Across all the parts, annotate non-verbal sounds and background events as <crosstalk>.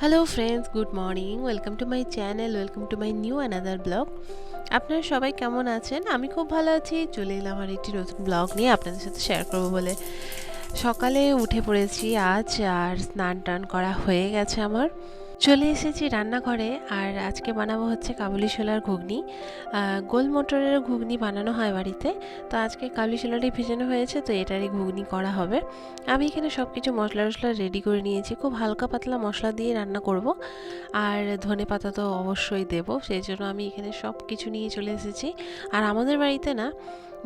Hello friends good morning welcome to my channel welcome to my new another blog আপনারা সবাই কেমন আছেন? আমি খুব ভালো আছি। চলে এলাম আর একটি নতুন ব্লগ নিয়ে আপনাদের সাথে শেয়ার করব বলে। সকালে উঠে পড়েছি আজ আর স্নান টান করা হয়ে গেছে আমার। চলে এসেছি রান্নাঘরে আর আজকে বানাবো হচ্ছে কাবুলি ছোলার ঘুগনি। গোল মটরের ঘুগনি বানানো হয় বাড়িতে। তো আজকে কাবুলি ছোলাটাই ভেজানো হয়েছে, তো এটারই ঘুগনি করা হবে। আমি এখানে সব কিছু মশলা টশলা রেডি করে নিয়েছি, খুব হালকা পাতলা মশলা দিয়ে রান্না করব। আর ধনে পাতা তো অবশ্যই দেবো, সেই জন্য আমি এখানে সব কিছু নিয়ে চলে এসেছি। আর আমাদের বাড়িতে না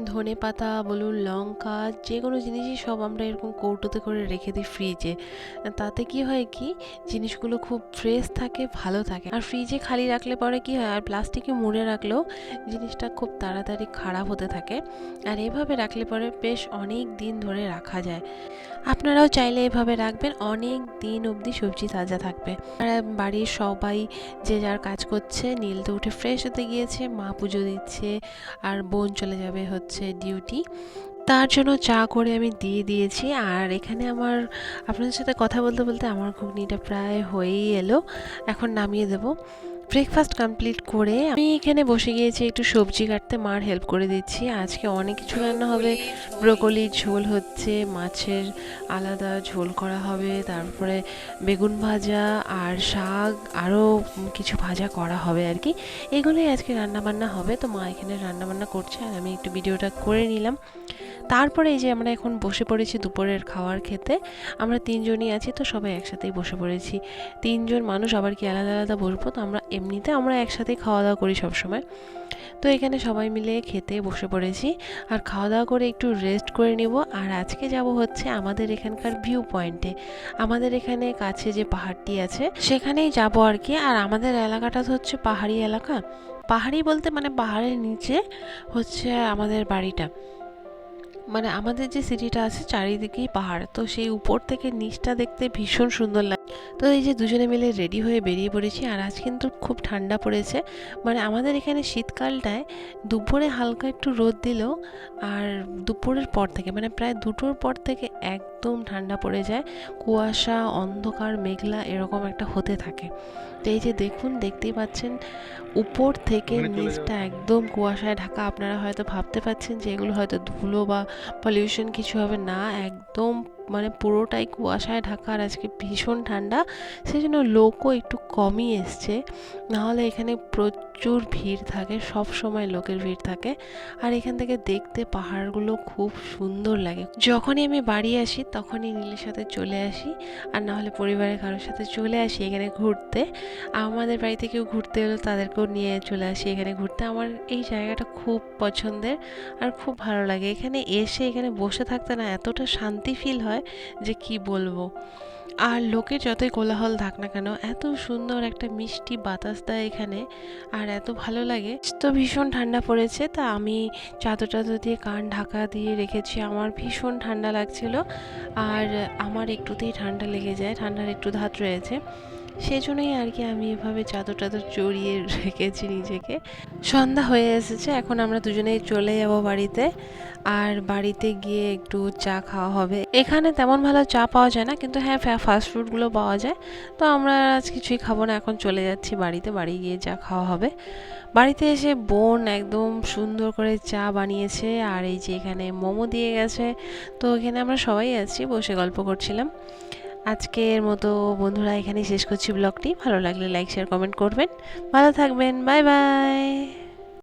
ধনে পাতা, বলুন, লঙ্কা যে কোনো জিনিসই সব আমরা এরকম কৌটোতে করে রেখে দিই ফ্রিজে তাতে কি হয় কি, জিনিসগুলো খুব ফ্রেশ থাকে, ভালো থাকে। আর ফ্রিজে খালি রাখলে পরে কি হয়, আর প্লাস্টিকে মুড়ে রাখলেও জিনিসটা খুব তাড়াতাড়ি খারাপ হতে থাকে। আর এভাবে রাখলে পরে বেশ অনেক দিন ধরে রাখা যায়। আপনারাও চাইলে এভাবে রাখবেন, অনেক দিন অবধি সবজি তাজা থাকবে। আর বাড়ির সবাই যে যার কাজ করছে, নীল তো উঠে ফ্রেশ হতে গিয়েছে, মা পুজো দিচ্ছে, আর বোন চলে যাবে হচ্ছে ডিউটি তার জন্য চা করে আমি দিয়ে দিয়েছি। আর এখানে আমার আপনাদের সাথে কথা বলতে বলতে আমার ঘুগনিটা প্রায় হয়েই এলো। এখন নামিয়ে দেবো। ব্রেকফাস্ট কমপ্লিট করে আমি এখানে বসে গিয়েছি, একটু সবজি কাটতে। মার হেল্প করে দিচ্ছি। আজকে অনেক কিছু রান্না হবে। ব্রোকলির ঝোল হচ্ছে, মাছের আলাদা ঝোল করা হবে, তারপরে বেগুন ভাজা আর শাক, আরও কিছু ভাজা করা হবে আর কি। এগুলোই আজকে রান্নাবান্না হবে। তো মা এখানে রান্নাবান্না করছে আর আমি একটু ভিডিওটা করে নিলাম। তারপরে এই যে আমরা এখন বসে পড়েছি দুপুরের খাওয়ার খেতে, আমরা তিনজনই আছি তো সবাই একসাথেই বসে পড়েছি। তিনজন মানুষ আবার কি আলাদা আলাদা বসবো? তো আমরা এমনিতে আমরা একসাথেই খাওয়া দাওয়া করি সবসময়। তো এখানে সবাই মিলে খেতে বসে পড়েছি। আর খাওয়া দাওয়া করে একটু রেস্ট করে নিব। আর আজকে যাব হচ্ছে আমাদের এখানকার ভিউ পয়েন্টে আমাদের এখানে কাছে যে পাহাড়টি আছে, সেখানেই যাব আর কি। আর আমাদের এলাকাটা তো হচ্ছে পাহাড়ি এলাকা। পাহাড়ি বলতে মানে পাহাড়ের নিচে হচ্ছে আমাদের বাড়িটা। মানে আমাদের যে সিটিটা আছে চারিদিকেই পাহাড়, তো সেই উপর থেকে নিচটা দেখতে ভীষণ সুন্দর লাগে তো এই যে দুজনে মিলে রেডি হয়ে বেরিয়ে পড়েছি, আর আজ কিন্তু খুব ঠান্ডা পড়েছে। মানে আমাদের এখানে শীতকালটায় দুপুরে হালকা একটু রোদ দিল, আর দুপুরের পর থেকে মানে প্রায় দুটোর পর থেকে একদম ঠান্ডা পড়ে যায় কুয়াশা অন্ধকার মেঘলা এরকম একটা হতে থাকে। তো এই যে দেখুন দেখতেই পাচ্ছেন উপর থেকে নিচটা একদম কুয়াশায় ঢাকা। আপনারা হয়তো ভাবতে পাচ্ছেন যে এগুলো হয়তো ধুলো বা পলিউশন কিছু হবে না একদম মানে পুরোটাই কুয়াশায় ঢাকা আর আজকে ভীষণ ঠান্ডা সেই জন্য লোকও একটু কমই এসছে। নাহলে এখানে প্রচুর ভিড় থাকে, সব সময় লোকের ভিড় থাকে। আর এখান থেকে দেখতে পাহাড়গুলো খুব সুন্দর লাগে। যখনই আমি বাড়ি আসি, তখনই নীলের সাথে চলে আসি। আর নাহলে পরিবারের কারোর সাথে চলে আসি এখানে ঘুরতে। আমাদের বাড়িতে কেউ ঘুরতে এলো, তাদেরকেও নিয়ে চলে আসি এখানে ঘুরতে। আমার এই জায়গাটা খুব পছন্দের আর খুব ভালো লাগে। এখানে এসে এখানে বসে থাকতে না এতটা শান্তি ফিল হয় যে কি বলব? আর লোকে যতই কোলাহল থাক না কেন, এত সুন্দর একটা মিষ্টি বাতাস দেয় এখানে, আর এত ভালো লাগে। তো ভীষণ ঠান্ডা পড়েছে, তা আমি চাদর টাদর দিয়ে কান ঢাকা দিয়ে রেখেছি। আমার ভীষণ ঠান্ডা লাগছিল, আর আমার একটুতেই ঠান্ডা লেগে যায়, ঠান্ডার একটু ধাত রয়েছে। সেই জন্যই আর কি আমি এভাবে চাদর টাদর চড়িয়ে <laughs> রেখেছি নিজেকে। সন্ধ্যা হয়ে এসেছে, এখন আমরা দুজনেই চলে যাব বাড়িতে। আর বাড়িতে গিয়ে একটু চা খাওয়া হবে। এখানে তেমন ভালো চা পাওয়া যায় না, কিন্তু হ্যাঁ ফাস্ট ফুডগুলো পাওয়া যায়। তো আমরা আজ কিছুই খাব না, এখন চলে যাচ্ছি বাড়িতে, বাড়ি গিয়ে চা খাওয়া হবে। বাড়িতে এসে বোন একদম সুন্দর করে চা বানিয়েছে, আর এই যে এখানে মোমো দিয়ে গেছে। তো এখানে আমরা সবাই আছি, বসে গল্প করছিলাম। আজকের মতো বন্ধুরা এখানেই শেষ করছি ব্লগটি। ভালো লাগলে লাইক শেয়ার কমেন্ট করবেন। ভালো থাকবেন। Bye bye